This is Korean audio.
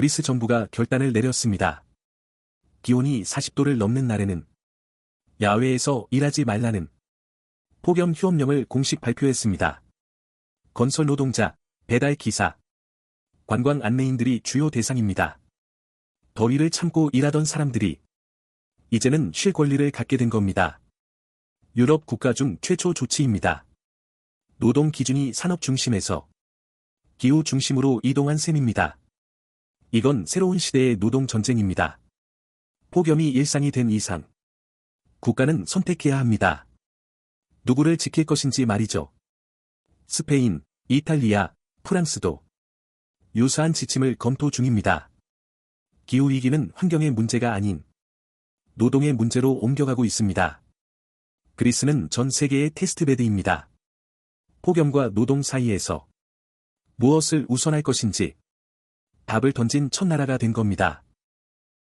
그리스 정부가 결단을 내렸습니다. 기온이 40도를 넘는 날에는 야외에서 일하지 말라는 폭염 휴업령을 공식 발표했습니다. 건설 노동자, 배달 기사, 관광 안내인들이 주요 대상입니다. 더위를 참고 일하던 사람들이 이제는 쉴 권리를 갖게 된 겁니다. 유럽 국가 중 최초 조치입니다. 노동 기준이 산업 중심에서 기후 중심으로 이동한 셈입니다. 이건 새로운 시대의 노동 전쟁입니다. 폭염이 일상이 된 이상 국가는 선택해야 합니다. 누구를 지킬 것인지 말이죠. 스페인, 이탈리아, 프랑스도 유사한 지침을 검토 중입니다. 기후위기는 환경의 문제가 아닌 노동의 문제로 옮겨가고 있습니다. 그리스는 전 세계의 테스트베드입니다. 폭염과 노동 사이에서 무엇을 우선할 것인지 답을 던진 첫 나라가 된 겁니다.